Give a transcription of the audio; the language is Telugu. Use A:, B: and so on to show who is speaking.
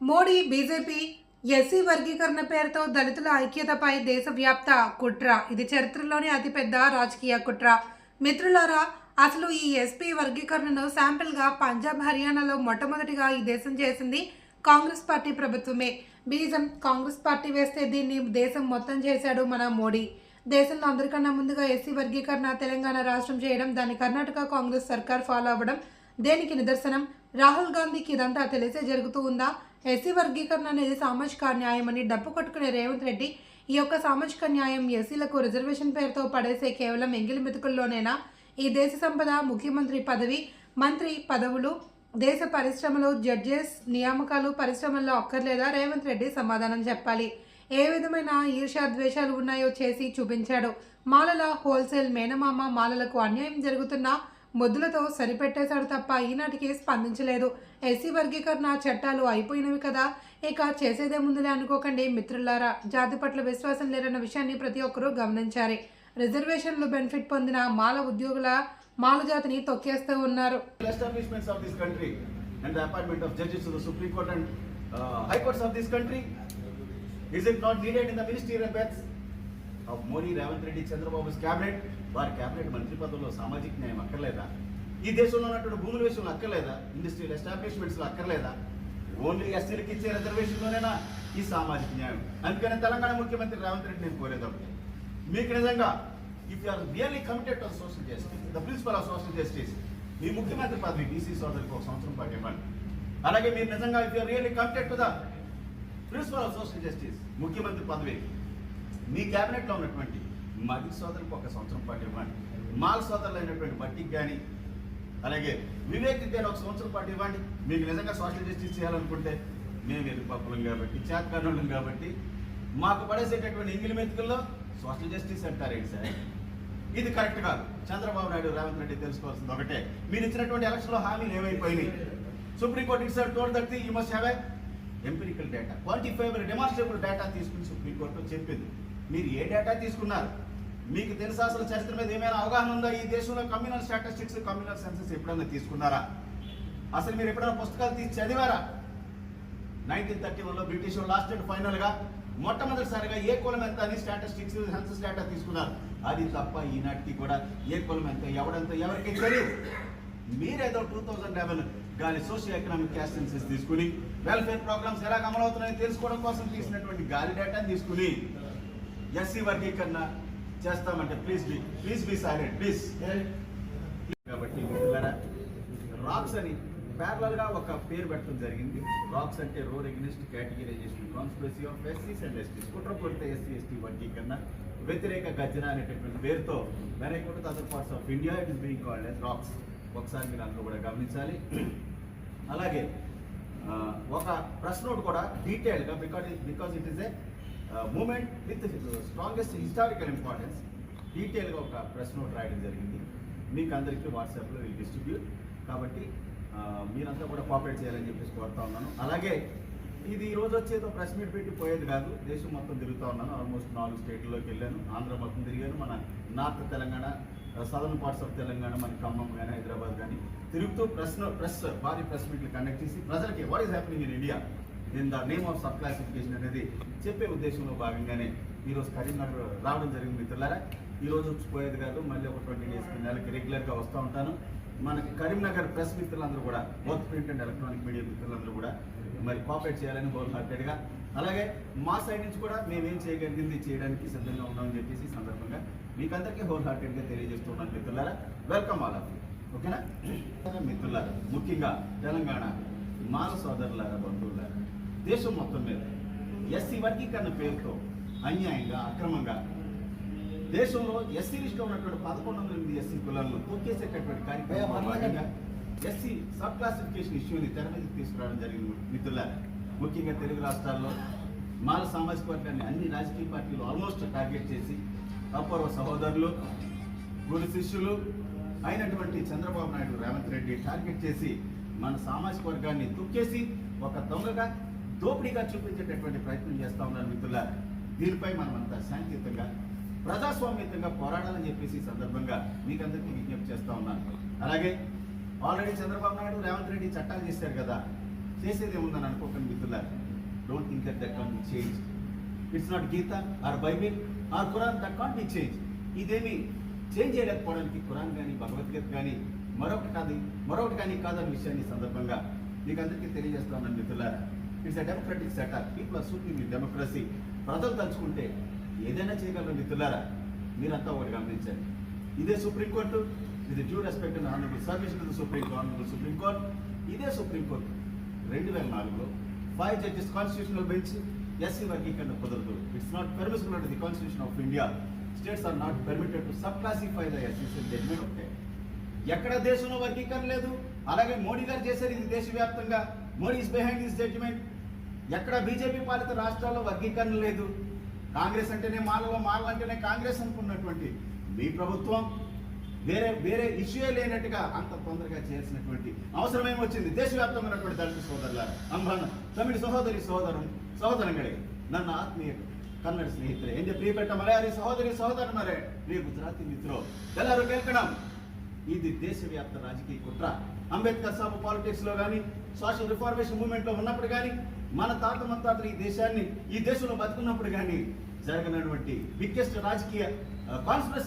A: మోడీ బీజేపీ ఎస్సీ వర్గీకరణ పేరుతో దళితుల ఐక్యతపై దేశవ్యాప్త కుట్ర. ఇది చరిత్రలోనే అతిపెద్ద రాజకీయ కుట్ర. మిత్రులారా అసలు ఈ ఎస్పీ వర్గీకరణను శాంపిల్గా పంజాబ్ హర్యానాలో మొట్టమొదటిగా ఈ దేశం చేసింది కాంగ్రెస్ పార్టీ ప్రభుత్వమే. బీజం కాంగ్రెస్ పార్టీ వేస్తే దీన్ని దేశం మొత్తం చేశాడు మన మోడీ. దేశంలో అందరికన్నా ముందుగా ఎస్సీ వర్గీకరణ తెలంగాణ రాష్ట్రం చేయడం దాని కర్ణాటక కాంగ్రెస్ సర్కార్ ఫాలో అవ్వడం దేనికి నిదర్శనం? రాహుల్ గాంధీకి ఇదంతా తెలిసే జరుగుతూ ఉందా? ఎస్సీ వర్గీకరణ అనేది సామాజిక న్యాయం అని డప్పు కొట్టుకునే రేవంత్ రెడ్డి ఈ యొక్క సామాజిక న్యాయం ఎస్సీలకు రిజర్వేషన్ పేరుతో పడేసే కేవలం ఎంగిలి మెతుకుల్లోనేనా? ఈ దేశ సంపద ముఖ్యమంత్రి పదవి మంత్రి పదవులు దేశ పరిశ్రమలు జడ్జెస్ నియామకాలు పరిశ్రమల్లో అక్కర్లేదా? రేవంత్ రెడ్డి సమాధానం చెప్పాలి. ఏ విధమైన ఈర్ష్యా ద్వేషాలు ఉన్నాయో చేసి చూపించాడు. మాలల హోల్సేల్ మేనమామ మాలలకు అన్యాయం జరుగుతున్నా ముద్దులతో సరిపెట్టేశాడు తప్ప ఈనాటికే స్పందించలేదు. ఎస్సీ వర్గీకరణ చట్టాలు అయిపోయినవి కదా. ఇక చేసేదే ముందులే అనుకోకండి మిత్రులారా. జాతి పట్ల విశ్వాసం లేరన్న విషయాన్ని ప్రతి ఒక్కరూ గమనించాలి. రిజర్వేషన్లు బెనిఫిట్ పొందిన మాల ఉద్యోగుల మాల జాతిని తొక్కేస్తూ ఉన్నారు.
B: వారి క్యాబినెట్ మంత్రి పదవుల్లో సామాజిక న్యాయం అక్కర్లేదా? ఈ దేశంలో ఉన్నటువంటి భూముల విషయంలో అక్కర్లేదా? ఇండస్ట్రియల్ ఎస్టాబ్లిష్మెంట్స్లో అక్కర్లేదా? ఓన్లీ ఎస్సీలకు ఇచ్చే రిజర్వేషన్లోనేనా ఈ సామాజిక న్యాయం? అందుకని తెలంగాణ ముఖ్యమంత్రి రేవంత్ రెడ్డి నేను కోరేదప్పుడు మీకు నిజంగా if you are really committed on social justice the principle of social justice మీ ముఖ్యమంత్రి పదవి బీసీ సోదరికి ఒక సంవత్సరం పాటు ఇవ్వండి. అలాగే మీరు నిజంగా if you are really committed to the principle of social justice ముఖ్యమంత్రి పదవి మీ క్యాబినెట్లో ఉన్నటువంటి మది సోదరులకు ఒక సంవత్సరం పాటు ఇవ్వండి. మాల్ సోదరులు అయినటువంటి మట్టికి కానీ అలాగే వివేక్ కానీ ఒక సంవత్సరం పాటు ఇవ్వండి. మీకు నిజంగా సోషల్ జస్టిస్ చేయాలనుకుంటే మేము ఎదురుపప్పులం కాబట్టి చేతకానులం కాబట్టి మాకు పడేసేటటువంటి ఇంగిలి మెతుకుల్లో సోషల్ జస్టిస్ అంటారేంటి సార్? ఇది కరెక్ట్ కాదు. చంద్రబాబు నాయుడు రేవంత్ రెడ్డి తెలుసుకోవాల్సింది ఒకటే. మీరు ఇచ్చినటువంటి ఎలక్షన్లో హామీలు ఏమైపోయినాయి? Supreme court it's told that you must have empirical data quantifiable demonstrable data తీసుకుని సుప్రీంకోర్టు చెప్పింది. మీరు ఏ డేటా తీసుకున్నారు? మీకు తెలుసా అసలు చరిత్ర మీద ఏమైనా అవగాహన ఉందా? ఈ దేశంలో కమ్యూనల్ స్టాటిస్టిక్స్ కమ్యూనల్ సెన్సెస్ ఎప్పుడైనా తీసుకున్నారా? అసలు మీరు ఎప్పుడైనా పుస్తకాలు తీసి చదివారా? నైన్టీన్ థర్టీ వన్లో బ్రిటిష్ లాస్ట్ అండ్ ఫైనల్గా మొట్టమొదటిసారిగా ఏ కులం ఎంత అని స్టాటిస్టిక్స్ సెన్సస్ డేటా తీసుకున్నారు. అది తప్ప ఈనాటికి కూడా ఏ కులం ఎంత ఎవడంత ఎవరికి తెలియదు మీరేదో టూ థౌజండ్ లెవెన్ గాలి సోషల్ ఎకనామిక్ క్యాస్ట్ సెన్సెస్ తీసుకుని వెల్ఫేర్ ప్రోగ్రామ్స్ ఎలా అమలవుతున్నాయో తెలుసుకోవడం కోసం తీసినటువంటి గాలి డేటాని తీసుకుని ఎస్సీ వర్గీకరణ చేస్తామంటే please be please be silent please కాబట్టి మిత్రులారా రాక్స్ అని ప్యారలల్గా ఒక పేరు పెట్టడం జరిగింది. రాక్స్ అంటే road against categorisation conspiracy of ఎస్సీస్ and STs కుట్రపూరిత ఎస్సీ ఎస్టీ వర్గీకరణ వ్యతిరేక గర్జన అనేటటువంటి పేరుతో వెనక other parts of India it is being called as racks ఒకసారి మీరు అందులో కూడా గమనించాలి. అలాగే ఒక ప్రశ్న కూడా డీటెయిల్గా because because it is a moment with strongest historical importance. డీటెయిల్గా ఒక ప్రెస్ నోట్ రాయడం జరిగింది. మీకు అందరికీ వాట్సాప్లో విల్ డిస్ట్రిబ్యూట్. కాబట్టి మీరంతా కూడా కోఆపరేట్ చేయాలని చెప్పేసి కోరుతా ఉన్నాను. అలాగే ఇది ఈ రోజు వచ్చేదో ప్రెస్ మీట్ పెట్టి పోయేది కాదు. దేశం మొత్తం తిరుగుతూ ఉన్నాను. ఆల్మోస్ట్ నాలుగు స్టేట్లోకి వెళ్ళాను. ఆంధ్ర మొత్తం తిరిగాను. మన north Telangana southern parts of Telangana మన ఖమ్మం కానీ హైదరాబాద్ కానీ తిరుగుతూ ప్రెస్ ప్రెస్ భారీ ప్రెస్ మీట్లు కండక్ట్ చేసి ప్రజలకి what is happening in India in the name of sub classification అనేది చెప్పే ఉద్దేశంలో భాగంగానే ఈరోజు కరీంనగర్ రావడం జరిగింది మిత్రులారా. ఈరోజు పోయేది కాదు మళ్ళీ ఒక ట్వంటీ డేస్ నెలకి రెగ్యులర్గా వస్తూ ఉంటాను. మనకి కరీంనగర్ ప్రెస్ మిత్రులందరూ కూడా both print and electronic media మిత్రులందరూ కూడా మరి కోఆపరేట్ చేయాలని హోల్ హార్టెడ్గా అలాగే మా సైడ్ నుంచి కూడా మేమేం చేయగలిగింది చేయడానికి సిద్ధంగా ఉన్నామని చెప్పేసి ఈ సందర్భంగా మీకందరికీ హోల్ హార్టెడ్గా తెలియజేస్తున్నాను మిత్రులారా. వెల్కమ్ ఆల్ ఆఫ్ ఓకేనా మిత్రులారా ముఖ్యంగా తెలంగాణ మాన సోదరులారా బంధువులారా దేశం మొత్తం మీద. ఎస్సీ వర్గీకరణ పేరుతో అన్యాయంగా అక్రమంగా. దేశంలో ఎస్సీ లిస్టులో ఉన్నటువంటి పదకొండు వందల ఎనిమిది ఎస్సీ కులాలను తొక్కేసేటటువంటి కార్యక్రమంలో భాగంగా ఎస్సీ సబ్ క్లాసిఫికేషన్ ఇష్యూని తెర మీదకి తీసుకురావడం జరిగింది మిత్రులారా. ముఖ్యంగా తెలుగు రాష్ట్రాల్లో మాల సామాజిక వర్గాన్ని అన్ని రాజకీయ పార్టీలు ఆల్మోస్ట్ టార్గెట్ చేసి అపూర్వ సహోదరులు గురు శిష్యులు అయినటువంటి చంద్రబాబు నాయుడు రేవంత్ రెడ్డి టార్గెట్ చేసి మన సామాజిక వర్గాన్ని తొక్కేసి ఒక దొంగగా దోపిడీగా చూపించేటటువంటి ప్రయత్నం చేస్తా ఉన్నారు మిత్రులారా. దీనిపై మనమంతా శాంతియుతంగా ప్రజాస్వామ్యతంగా పోరాడాలని చెప్పేసి ఈ సందర్భంగా మీకందరికీ విజ్ఞప్తి చేస్తూ ఉన్నాను. అలాగే ఆల్రెడీ చంద్రబాబు నాయుడు రేవంత్ రెడ్డి చట్టాలు చేశారు కదా చేసేది ఏముందని అనుకోకండి మిత్రులారా. Don't think that that can be change it's not Gita or Bible or Quran that can be change ఇదేమి చేంజ్ చేయలేకపోవడానికి ఖురాన్ కానీ భగవద్గీత కానీ మరొకటి కాదు మరొకటి కానీ కాదన్న విషయాన్ని సందర్భంగా మీకు అందరికీ తెలియజేస్తా ఉన్నాను మిత్రులారా. It's a democratic setup people are suiting with democracy ప్రజలు తలుచుకుంటే ఏదైనా చేయగలరు మిత్రులారా మీరంతా ఒకటి గమనించండి. ఇదే సుప్రీంకోర్టు ఇది due respect honourable service to the supreme honourable supreme court ఇదే సుప్రీంకోర్టు రెండు వేల నాలుగులో five judges constitutional bench SC వర్గీకరణ కుదరదు. It's not permissible under the constitution of India states are not permitted to sub classify the SC judgement ఒకటే ఎక్కడ దేశంలో వర్గీకరణ లేదు? అలాగే మోడీ గారు చేశారు ఇది దేశవ్యాప్తంగా. Modi is behind this judgement ఎక్కడ బీజేపీ పాలిత రాష్ట్రాల్లో వర్గీకరణ లేదు కాంగ్రెస్ అంటేనే మాలలో మాలలు అంటేనే కాంగ్రెస్ అనుకున్నటువంటి మీ ప్రభుత్వం వేరే వేరే ఇష్యూ లేనట్టుగా అంత తొందరగా చేయాల్సినటువంటి అవసరం ఏమొచ్చింది దేశవ్యాప్తంగా ఉన్నటువంటి దళిత సోదరుల ಅಂಬನ ತಮಿಳು ಸಹೋದರಿ ಸಹೋದರು ಸಹೋದರಗಳೇ ನನ್ನ ಆತ್ಮೀಯ ಕನ್ನಡ ಸ್ನೇಹಿತರೆ ಎಂದೇ ಪ್ರಿಯಪಟ್ಟ ಮಲಯಾಳಿ ಸಹೋದರಿ ಸಹೋದರನರೇ ಪ್ರಿಯ ಗುಜರಾತಿ ಮಿತ್ರರು ಎಲ್ಲರೂ ಕೇಳ್ಕಣಂ ఇది దేశవ్యాప్త రాజకీయ కుట్ర అంబేద్కర్ సాబ్ పాలిటిక్స్ లో కానీ సోషల్ రిఫార్మేషన్ మూవ్మెంట్ లో ఉన్నప్పుడు కానీ మన తాత ముత్తాతలు ఈ దేశాన్ని ఈ దేశంలో బతుకున్నప్పుడు కానీ జరగనటువంటి బిగ్గెస్ట్ రాజకీయ కాన్స్పిరసీ